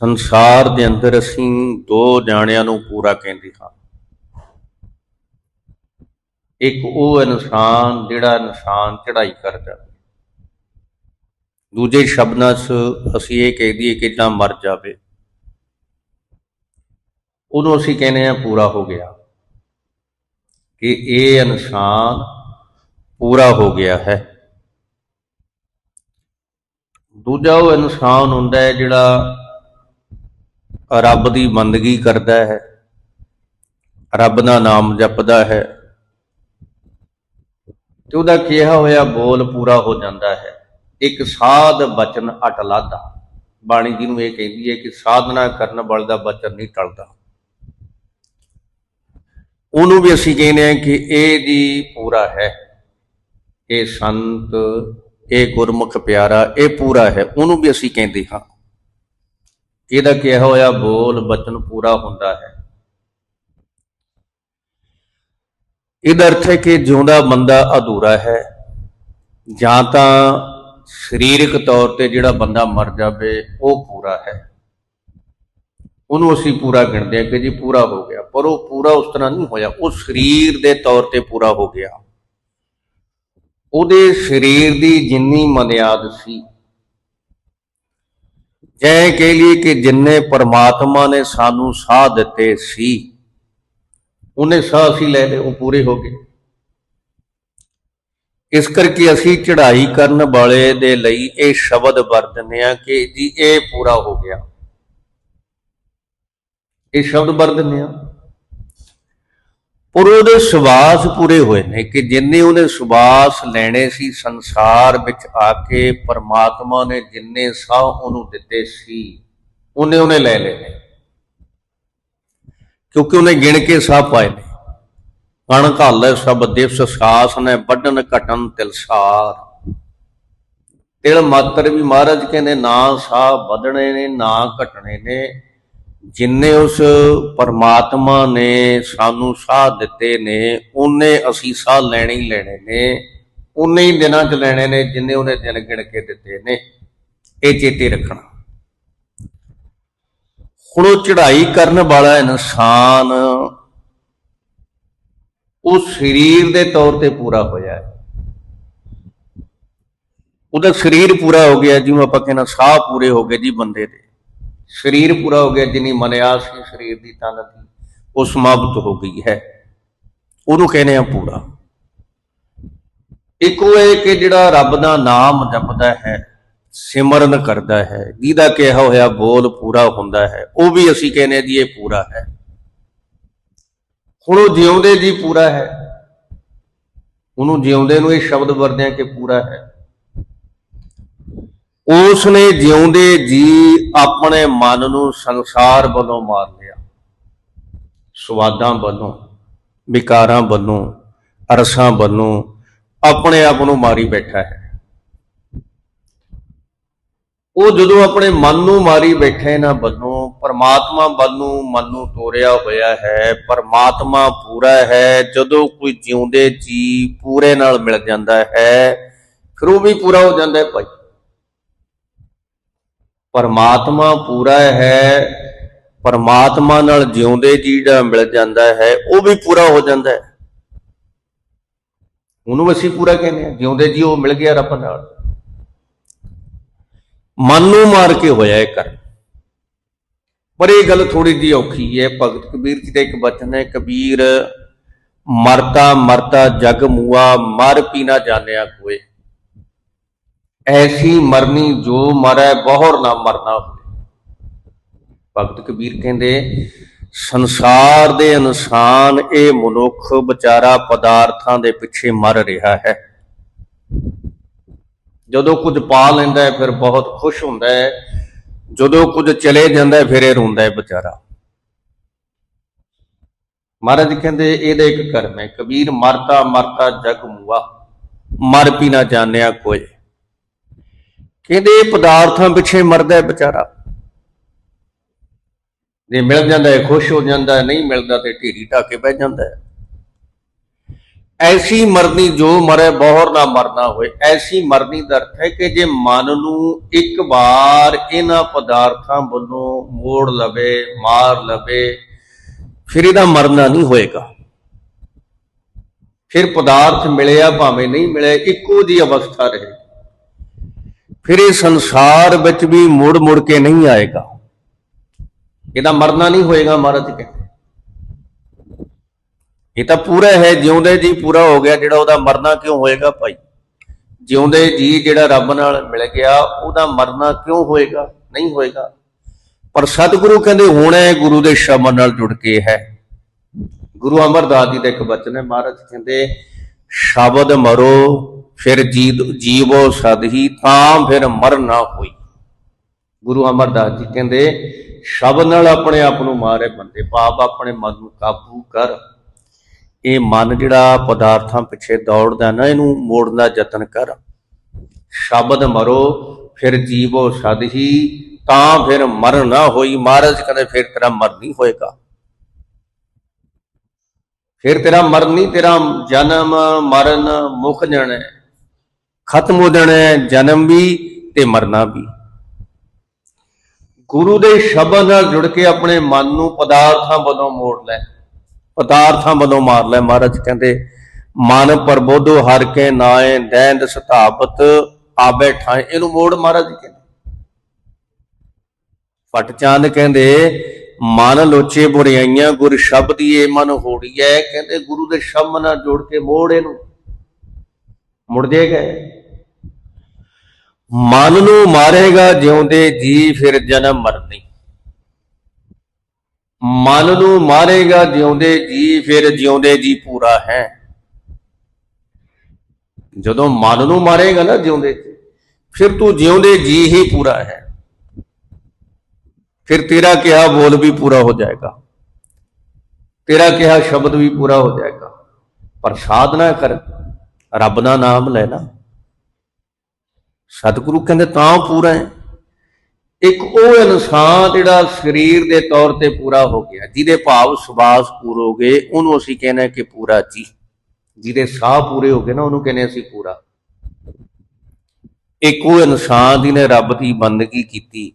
ਸੰਸਾਰ ਦੇ ਅੰਦਰ ਅਸੀਂ ਦੋ ਜਾਣਿਆਂ ਨੂੰ ਪੂਰਾ ਕਹਿੰਦੇ ਹਾਂ। ਇੱਕ ਉਹ ਇਨਸਾਨ ਜਿਹੜਾ ਇਨਸਾਨ ਚੜ੍ਹਾਈ ਕਰਦਾ ਦੂਜੇ ਸ਼ਬਦਾਂ 'ਚ ਅਸੀਂ ਇਹ ਕਹਿ ਦਈਏ ਕਿ ਜਾਂ ਮਰ ਜਾਵੇ। ਉਹਨੂੰ ਅਸੀਂ ਕਹਿੰਦੇ ਆ ਪੂਰਾ ਹੋ ਗਿਆ। ਕਿ ਇਹ ਇਨਸਾਨ ਪੂਰਾ ਹੋ ਗਿਆ ਹੈ। ਦੂਜਾ ਉਹ ਇਨਸਾਨ ਹੁੰਦਾ ਹੈ ਜਿਹੜਾ ਰੱਬ ਦੀ ਬੰਦਗੀ ਕਰਦਾ ਹੈ, ਰੱਬ ਦਾ ਨਾਮ ਜਪਦਾ ਹੈ। ਤੇ ਉਹਦਾ ਕਿਹਾ ਹੋਇਆ ਬੋਲ ਪੂਰਾ ਹੋ ਜਾਂਦਾ ਹੈ। ਇੱਕ ਸਾਧ ਬਚਨ ਅਟ ਲਾਦਾ ਬਾਣੀ ਜੀ ਨੂੰ ਇਹ ਕਹਿੰਦੀ ਹੈ ਕਿ ਸਾਧਨਾ ਕਰਨ ਵਾਲੇ ਦਾ ਬਚਨ ਨਹੀਂ ਟਲਦਾ। ਉਹਨੂੰ ਵੀ ਅਸੀਂ ਕਹਿੰਦੇ ਹਾਂ ਕਿ ਇਹ ਜੀ ਪੂਰਾ ਹੈ। ਇਹ ਸੰਤ, ਇਹ ਗੁਰਮੁਖ ਪਿਆਰਾ, ਇਹ ਪੂਰਾ ਹੈ। ਉਹਨੂੰ ਵੀ ਅਸੀਂ ਕਹਿੰਦੇ ਹਾਂ। ਇਹਦਾ ਕਿਹਾ ਹੋਇਆ ਬੋਲ ਬਚਨ ਪੂਰਾ ਹੁੰਦਾ ਹੈ। ਇਹਦਾ ਅਰਥ ਹੈ ਕਿ ਜਿਉਂਦਾ ਬੰਦਾ ਅਧੂਰਾ ਹੈ, ਜਾਂ ਤਾਂ ਸਰੀਰਕ ਤੌਰ ਤੇ ਜਿਹੜਾ ਬੰਦਾ ਮਰ ਜਾਵੇ, ਉਹ ਪੂਰਾ ਹੈ। ਉਹਨੂੰ ਅਸੀਂ ਪੂਰਾ ਗਿਣਦੇ ਹਾਂ ਕਿ ਜੀ ਪੂਰਾ ਹੋ ਗਿਆ, ਪਰ ਉਹ ਪੂਰਾ ਉਸ ਤਰ੍ਹਾਂ ਨਹੀਂ ਹੋਇਆ। ਉਹ ਸਰੀਰ ਦੇ ਤੌਰ ਤੇ ਪੂਰਾ ਹੋ ਗਿਆ। ਉਹਦੇ ਸਰੀਰ ਦੀ ਜਿੰਨੀ ਮਨਿਆਦ ਸੀ ਜੈ ਕਹਿ ਲਈ ਕਿ ਜਿੰਨੇ ਪਰਮਾਤਮਾ ਨੇ ਸਾਨੂੰ ਸਾਹ ਦਿੱਤੇ ਸੀ, ਉਹਨੇ ਸਾਹ ਅਸੀਂ ਲੈ ਲਏ, ਉਹ ਪੂਰੇ ਹੋ ਗਏ। ਇਸ ਕਰਕੇ ਅਸੀਂ ਚੜ੍ਹਾਈ ਕਰਨ ਵਾਲੇ ਦੇ ਲਈ ਇਹ ਸ਼ਬਦ ਵਰਤਨੇ ਆ ਕਿ ਜੀ ਇਹ ਪੂਰਾ ਹੋ ਗਿਆ। ਇਹ ਸ਼ਬਦ ਵਰਤਨੇ ਆ ਪਰ ਉਹਦੇ ਸਵਾਸ ਪੂਰੇ ਹੋਏ ਨੇ ਕਿ ਜਿੰਨੇ ਉਹਨੇ ਸਵਾਸ ਲੈਣੇ ਸੀ ਸੰਸਾਰ ਵਿੱਚ ਆ ਕੇ ਪਰਮਾਤਮਾ ਨੇ ਜਿੰਨੇ ਸਾਹ ਉਹਨੂੰ ਦਿੱਤੇ ਸੀ, ਉਹਨੇ ਉਹਨੇ ਲੈ ਲਏ ਨੇ। ਕਿਉਂਕਿ ਉਹਨੇ ਗਿਣ ਕੇ ਸਾਹ ਪਾਏ ਨੇ। ਕਣ ਘਾਲੇ ਸਭ ਦਿਵਸ ਸਾਸ ਨੇ, ਵੱਢਣ ਘਟਨ ਤਿਲਸਾਰ ਤਿਲ ਮਾਤਰ ਵੀ ਮਹਾਰਾਜ ਕਹਿੰਦੇ ਨਾ ਸਾਹ ਵਧਣੇ ਨੇ, ਨਾ ਘਟਣੇ ਨੇ। ਜਿੰਨੇ ਉਸ ਪਰਮਾਤਮਾ ਨੇ ਸਾਨੂੰ ਸਾਹ ਦਿੱਤੇ ਨੇ ਉਹਨੇ ਅਸੀਂ ਸਾਹ ਲੈਣੇ ਹੀ ਲੈਣੇ ਨੇ। ਉਹਨੇ ਹੀ ਦਿਨਾਂ ਚ ਲੈਣੇ ਨੇ ਜਿੰਨੇ ਉਹਨੇ ਦਿਨ ਗਿਣ ਕੇ ਦਿੱਤੇ ਨੇ। ਇਹ ਚੇਤੇ ਰੱਖਣਾ। ਹੁਣ ਉਹ ਚੜ੍ਹਾਈ ਕਰਨ ਵਾਲਾ ਇਨਸਾਨ ਉਹ ਸਰੀਰ ਦੇ ਤੌਰ ਤੇ ਪੂਰਾ ਹੋਇਆ ਹੈ। ਉਹਦਾ ਸਰੀਰ ਪੂਰਾ ਹੋ ਗਿਆ, ਜਿਵੇਂ ਆਪਾਂ ਕਹਿੰਦਾ ਸਾਹ ਪੂਰੇ ਹੋ ਗਏ ਜੀ ਬੰਦੇ ਦੇ। ਸਰੀਰ ਪੂਰਾ ਹੋ ਗਿਆ, ਜਿੰਨੀ ਮਨਿਆ ਸੀ ਸਰੀਰ ਦੀ ਤਨ ਦੀ, ਉਹ ਸਮਾਪਤ ਹੋ ਗਈ ਹੈ। ਉਹਨੂੰ ਕਹਿੰਦੇ ਆ ਪੂਰਾ। ਇੱਕ ਉਹ ਹੈ ਕਿ ਜਿਹੜਾ ਰੱਬ ਦਾ ਨਾਮ ਜਪਦਾ ਹੈ, ਸਿਮਰਨ ਕਰਦਾ ਹੈ, ਜਿਹਦਾ ਕਿਹਾ ਹੋਇਆ ਬੋਲ ਪੂਰਾ ਹੁੰਦਾ ਹੈ, ਉਹ ਵੀ ਅਸੀਂ ਕਹਿੰਦੇ ਹਾਂ ਜੀ ਇਹ ਪੂਰਾ ਹੈ। ਹੁਣ ਉਹ ਜਿਉਂਦੇ ਜੀ ਪੂਰਾ ਹੈ। ਉਹਨੂੰ ਜਿਉਂਦੇ ਨੂੰ ਇਹ ਸ਼ਬਦ ਵਰਦੇ ਕਿ ਪੂਰਾ ਹੈ। ਉਸ ਨੇ ਜਿਉਂਦੇ ਜੀ ਆਪਣੇ ਮਨ ਨੂੰ ਸੰਸਾਰ ਵੱਲੋਂ ਮਾਰ ਲਿਆ। ਸਵਾਦਾਂ ਵੱਲੋਂ, ਵਿਕਾਰਾਂ ਵੱਲੋਂ, ਅਰਸਾਂ ਵੱਲੋਂ ਆਪਣੇ ਆਪ ਨੂੰ ਮਾਰੀ ਬੈਠਾ ਹੈ। ਉਹ ਜਦੋਂ ਆਪਣੇ ਮਨ ਨੂੰ ਮਾਰੀ ਬੈਠੇ ਨਾ ਵੱਲੋਂ, ਪਰਮਾਤਮਾ ਵੱਲੋਂ ਮਨ ਨੂੰ ਤੋਰਿਆ ਹੋਇਆ ਹੈ, ਪਰਮਾਤਮਾ ਪੂਰਾ ਹੈ, ਜਦੋਂ ਕੋਈ ਜਿਉਂਦੇ ਜੀ ਪੂਰੇ ਨਾਲ ਮਿਲ ਜਾਂਦਾ ਹੈ, ਫਿਰ ਉਹ ਵੀ ਪੂਰਾ ਹੋ ਜਾਂਦਾ ਹੈ ਭਾਈ। ਪਰਮਾਤਮਾ ਪੂਰਾ ਹੈ, ਪਰਮਾਤਮਾ ਨਾਲ ਜਿਉਂਦੇ ਜੀ ਜਿਹੜਾ ਮਿਲ ਜਾਂਦਾ ਹੈ, ਉਹ ਵੀ ਪੂਰਾ ਹੋ ਜਾਂਦਾ ਹੈ। ਉਹਨੂੰ ਅਸੀਂ ਪੂਰਾ ਕਹਿੰਦੇ ਆ ਜਿਉਂਦੇ ਜੀ ਉਹ ਮਿਲ ਗਿਆ ਰੱਬ ਨਾਲ। ਮਨ ਨੂੰ ਮਾਰ ਕੇ ਹੋਇਆ ਇਹ ਕਰ ਪਰ ਇਹ ਗੱਲ ਥੋੜੀ ਜਿਹੀ ਔਖੀ ਹੈ, ਭਗਤ ਕਬੀਰ ਜੀ ਦਾ ਇੱਕ ਬਚਨ ਹੈ, ਕਬੀਰ, ਮਰਤਾ ਮਰਤਾ ਜਗ ਮੂਆ, ਮਰ ਪੀ ਨਾ ਜਾਣਿਆ ਕੋਏ। ਐਸੀ ਮਰਨੀ ਜੋ ਮਰੈ, ਬਹੁਰ ਨਾ ਮਰਨਾ ਹੋਵੇ। ਭਗਤ ਕਬੀਰ ਕਹਿੰਦੇ, ਸੰਸਾਰ ਦੇ ਇਨਸਾਨ ਇਹ ਮਨੁੱਖ ਵਿਚਾਰਾ ਪਦਾਰਥਾਂ ਦੇ ਪਿੱਛੇ ਮਰ ਰਿਹਾ ਹੈ। ਜਦੋਂ ਕੁਝ ਪਾ ਲੈਂਦਾ ਹੈ, ਫਿਰ ਬਹੁਤ ਖੁਸ਼ ਹੁੰਦਾ ਹੈ। ਜਦੋਂ ਕੁਝ ਚਲੇ ਜਾਂਦਾ ਫਿਰ ਇਹ ਰੋਂਦਾ ਹੈ ਵਿਚਾਰਾ। ਮਹਾਰਾਜ ਕਹਿੰਦੇ, ਇਹਦਾ ਇੱਕ ਕਰਮ ਹੈ। ਕਬੀਰ ਮਰਤਾ ਮਰਤਾ ਜਗ ਮੂਆ, ਮਰ ਪੀ ਨਾ ਜਾਣਿਆ ਕੋਈ। ਕਹਿੰਦੇ ਪਦਾਰਥਾਂ ਪਿੱਛੇ ਮਰਦਾ ਹੈ ਵਿਚਾਰਾ? ਜੇ ਮਿਲ ਜਾਂਦਾ ਹੈ, ਖੁਸ਼ ਹੋ ਜਾਂਦਾ ਹੈ, ਨਹੀਂ ਮਿਲਦਾ ਤੇ ਢੀਰੀ ਢਾਕੇ ਬਹਿ ਜਾਂਦਾ ਹੈ। ਐਸੀ ਮਰਨੀ ਜੋ ਮਰੇ, ਬਹੁਰ ਨਾ ਮਰਨਾ ਹੋਏ। ਐਸੀ ਮਰਨੀ ਦਾ ਅਰਥ ਹੈ ਕਿ ਜੇ ਮਨ ਨੂੰ ਇੱਕ ਵਾਰ ਇਹਨਾਂ ਪਦਾਰਥਾਂ ਵੱਲੋਂ ਮੋੜ ਲਵੇ, ਮਾਰ ਲਵੇ, ਫਿਰ ਇਹਦਾ ਮਰਨਾ ਨਹੀਂ ਹੋਏਗਾ। ਫਿਰ ਪਦਾਰਥ ਮਿਲਿਆ ਭਾਵੇਂ ਨਹੀਂ ਮਿਲਿਆ, ਇੱਕੋ ਜੀ ਅਵਸਥਾ ਰਹੇ। ਫਿਰ ਇਹ ਸੰਸਾਰ ਵਿੱਚ ਵੀ ਮੁੜ ਮੁੜ ਕੇ ਨਹੀਂ ਆਏਗਾ। ਇਹਦਾ ਮਰਨਾ ਨਹੀਂ ਹੋਏਗਾ ਮਹਾਰਾਜ ਕਹਿੰਦੇ। ਇਹ ਤਾਂ ਪੂਰਾ ਹੈ, ਜਿਉਂਦੇ ਜੀ ਪੂਰਾ ਹੋ ਗਿਆ, ਜਿਹੜਾ ਉਹਦਾ ਮਰਨਾ ਕਿਉਂ ਹੋਏਗਾ ਭਾਈ? ਜਿਉਂਦੇ ਜੀ ਜਿਹੜਾ ਰੱਬ ਨਾਲ ਮਿਲ ਗਿਆ, ਉਹਦਾ ਮਰਨਾ ਕਿਉਂ ਹੋਏਗਾ? ਨਹੀਂ ਹੋਏਗਾ। ਪਰ ਸਤਿਗੁਰੂ ਕਹਿੰਦੇ, ਹੁਣ ਹੈ ਗੁਰੂ ਦੇ ਸ਼ਬਦ ਨਾਲ ਜੁੜ ਕੇ ਹੈ। ਗੁਰੂ ਅਮਰਦਾਸ ਜੀ ਦਾ ਇੱਕ ਬਚਨ ਹੈ, ਮਹਾਰਾਜ ਕਹਿੰਦੇ, ਸ਼ਬਦ ਮਰੋ ਫਿਰ ਜੀ ਜੀਵੋ ਸਦਹੀ ਤਾਂ ਫਿਰ ਮਰ ਨਾ ਹੋਈ। ਗੁਰੂ ਅਮਰਦਾਸ ਜੀ ਕਹਿੰਦੇ ਸ਼ਬਦ ਨਾਲ ਆਪਣੇ ਆਪ ਨੂੰ ਮਾਰੇ ਬੰਦੇ, ਪਾਪ ਆਪਣੇ ਮਨ ਨੂੰ ਕਾਬੂ ਕਰ। ਇਹ ਮਨ ਜਿਹੜਾ ਪਦਾਰਥਾਂ ਪਿੱਛੇ ਦੌੜਦਾ ਨਾ, ਇਹਨੂੰ ਮੋੜਨ ਦਾ ਯਤਨ ਕਰ। ਸ਼ਬਦ ਮਰੋ, ਫਿਰ ਜੀਵੋ ਸਦਹੀ ਤਾਂ ਫਿਰ ਮਰ ਨਾ ਹੋਈ। ਮਹਾਰਾਜ ਕਹਿੰਦੇ, ਫਿਰ ਤੇਰਾ ਮਰ ਨਹੀਂ ਹੋਏਗਾ। ਫਿਰ ਤੇਰਾ ਮਰਨ ਨਹੀਂ, ਤੇਰਾ ਜਨਮ ਮਰਨ ਮੁਖ ਜਾਣਾ ਖਤਮ ਹੋ ਜਾਣਾ ਹੈ, ਜਨਮ ਵੀ ਤੇ ਮਰਨਾ ਵੀ। ਗੁਰੂ ਦੇ ਸ਼ਬਦ ਨਾਲ ਜੁੜ ਕੇ ਆਪਣੇ ਮਨ ਨੂੰ ਪਦਾਰਥਾਂ ਵੱਲੋਂ ਮੋੜ ਲੈ। ਪਦਾਰਥਾਂ ਵੱਲੋਂ ਮਾਰ ਲੈ। ਮਹਾਰਾਜ ਕਹਿੰਦੇ, ਮਨ ਪ੍ਰਬੋਧੋ, ਹਰ ਕੇ ਨਾਏ ਦੈਂਦ ਸਥਾਪਤ ਆਬੇ ਠਾਏ ਇਹਨੂੰ ਮੋੜ ਮਹਾਰਾਜ ਕਹਿੰਦੇ। ਫਟ ਚੰਦ ਕਹਿੰਦੇ, ਮਨ ਲੋਚੇ ਬੁਰਾਈਆਂ ਗੁਰ ਸ਼ਬਦੀਏ ਮਨ ਹੋੜੀਐ ਕਹਿੰਦੇ, ਗੁਰੂ ਦੇ ਸ਼ਬਦ ਨਾਲ ਜੋੜ ਕੇ ਮੋੜ ਇਹਨੂੰ। ਮੁੜ ਜਾਏਗਾ ਇਹ। ਮਨ ਨੂੰ ਮਾਰੇਗਾ ਜਿਉਂਦੇ ਜੀ ਫਿਰ ਜਨਮ ਮਰਨੀ। ਮਨ ਨੂੰ ਮਾਰੇਗਾ ਜਿਉਂਦੇ ਜੀ ਫਿਰ ਜਿਉਂਦੇ ਜੀ ਪੂਰਾ ਹੈ। ਜਦੋਂ ਮਨ ਨੂੰ ਮਾਰੇਗਾ ਨਾ ਜਿਉਂਦੇ ਜੀ, ਫਿਰ ਤੂੰ ਜਿਉਂਦੇ ਜੀ ਹੀ ਪੂਰਾ ਹੈ। ਫਿਰ ਤੇਰਾ ਕਿਹਾ ਬੋਲ ਵੀ ਪੂਰਾ ਹੋ ਜਾਏਗਾ। ਤੇਰਾ ਕਿਹਾ ਸ਼ਬਦ ਵੀ ਪੂਰਾ ਹੋ ਜਾਏਗਾ। ਪਰ ਸਾਧਨਾ ਕਰ। ਰੱਬ ਦਾ ਨਾਮ ਲੈ ਨਾ ਸਤਿਗੁਰੂ ਕਹਿੰਦੇ ਤਾਂ ਪੂਰਾ ਹੈ। ਇੱਕ ਉਹ ਇਨਸਾਨ ਜਿਹੜਾ ਸਰੀਰ ਦੇ ਤੌਰ ਤੇ ਪੂਰਾ ਹੋ ਗਿਆ, ਜਿਹਦੇ ਭਾਵ ਸੁਭਾਸ ਪੂਰੇ ਹੋ ਗਏ, ਉਹਨੂੰ ਅਸੀਂ ਕਹਿੰਦੇ ਹਾਂ ਕਿ ਪੂਰਾ ਜੀ। ਜਿਹਦੇ ਸਾਹ ਪੂਰੇ ਹੋ ਗਏ ਨਾ, ਉਹਨੂੰ ਕਹਿੰਦੇ ਅਸੀਂ ਪੂਰਾ। ਇੱਕ ਉਹ ਇਨਸਾਨ ਜਿਹਨੇ ਰੱਬ ਦੀ ਬੰਦਗੀ ਕੀਤੀ,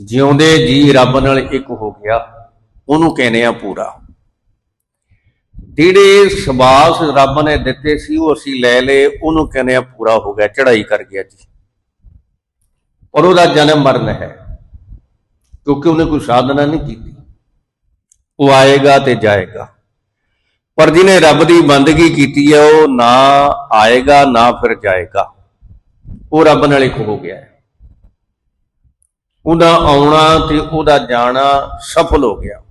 ਜਿਉਂਦੇ ਜੀ ਰੱਬ ਨਾਲ ਇੱਕ ਹੋ ਗਿਆ, ਉਹਨੂੰ ਕਹਿੰਦੇ ਆ ਪੂਰਾ। ਜਿਹੜੇ ਸਬਾਸ ਰੱਬ ਨੇ ਦਿੱਤੇ ਸੀ, ਉਹ ਅਸੀਂ ਲੈ ਲਏ, ਉਹਨੂੰ ਕਹਿੰਦੇ ਆ ਪੂਰਾ ਹੋ ਗਿਆ ਚੜਾਈ ਕਰ ਗਿਆ ਜੀ। ਪਰ ਉਹਦਾ ਜਨਮ ਮਰਨ ਹੈ, ਕਿਉਂਕਿ ਉਹਨੇ ਕੋਈ ਸਾਧਨਾ ਨਹੀਂ ਕੀਤੀ। ਉਹ ਆਏਗਾ ਤੇ ਜਾਏਗਾ। ਪਰ ਜਿਹਨੇ ਰੱਬ ਦੀ ਬੰਦਗੀ ਕੀਤੀ ਹੈ, ਉਹ ਨਾ ਆਏਗਾ, ਨਾ ਫਿਰ ਜਾਏਗਾ। ਉਹ ਰੱਬ ਨਾਲ ਇੱਕ ਹੋ ਗਿਆ ਹੈ। ਉਹਦਾ ਆਉਣਾ ਤੇ ਉਹਦਾ ਜਾਣਾ ਸਫਲ ਹੋ ਗਿਆ।